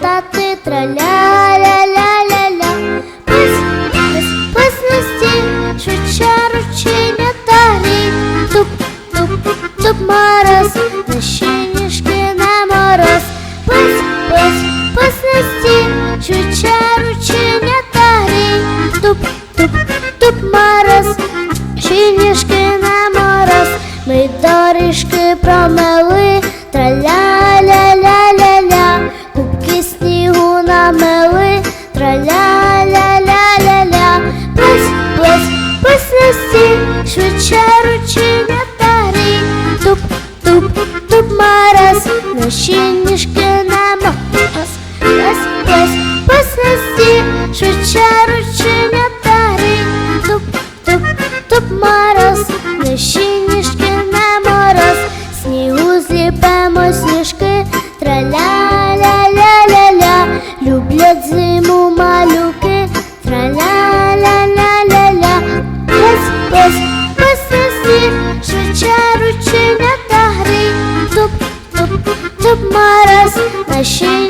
та ти траля-ля-ля-ля-ля. Пись, пись, пись на стіл, шуча ручиня та гріх Туп, туп, туп мороз, наші ніжки на мороз. Пись, пись, пись на стіл, шуча ручиня та гріх Туп, туп, туп мороз, наші ніжки на мороз. Ми доріжки промили. Траля-ля-ля-ля-ля, плес, плес, плес на стіл, швидше рученята грі, туп, туп, туп мараз, наші ніжки на мороз, плес, плес, плес на стіл, швидше рученята грі, туп, туп, туп мороз, наші ніжки на мороз, снігу зліпемо сніжки, траля-ля-ля-ля-ля, люблять зиму 可是